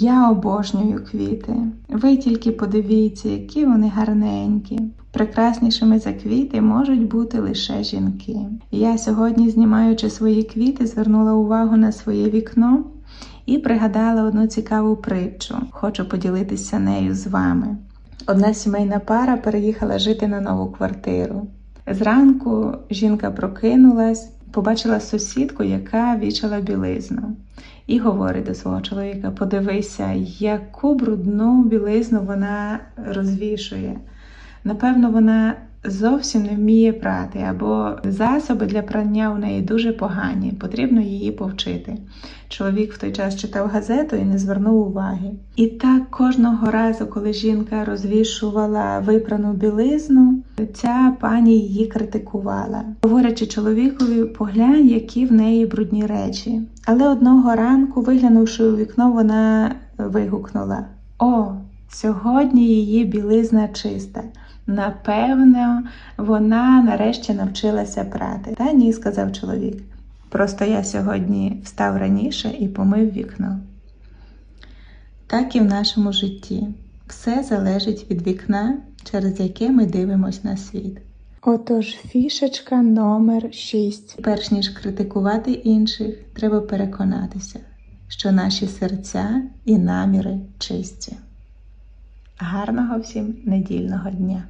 Я обожнюю квіти. Ви тільки подивіться, які вони гарненькі. Прекраснішими за квіти можуть бути лише жінки. Я сьогодні, знімаючи свої квіти, звернула увагу на своє вікно і пригадала одну цікаву притчу. Хочу поділитися нею з вами. Одна сімейна пара переїхала жити на нову квартиру. Зранку жінка прокинулась, побачила сусідку, яка вічала білизну, і говорить до свого чоловіка: подивися, яку брудну білизну вона розвішує. Напевно, вона зовсім не вміє прати, або засоби для прання у неї дуже погані, потрібно її повчити. Чоловік в той час читав газету і не звернув уваги. І так кожного разу, коли жінка розвішувала випрану білизну, ця пані її критикувала, говорячи чоловікові, поглянь, які в неї брудні речі. Але одного ранку, виглянувши у вікно, вона вигукнула: О, сьогодні її білизна чиста. Напевно, вона нарешті навчилася прати. Та ні, сказав чоловік. Просто я сьогодні встав раніше і помив вікно. Так і в нашому житті. Все залежить від вікна, через яке ми дивимося на світ. Отож, фішечка номер 6. Перш ніж критикувати інших, треба переконатися, що наші серця і наміри чисті. Гарного всім недільного дня!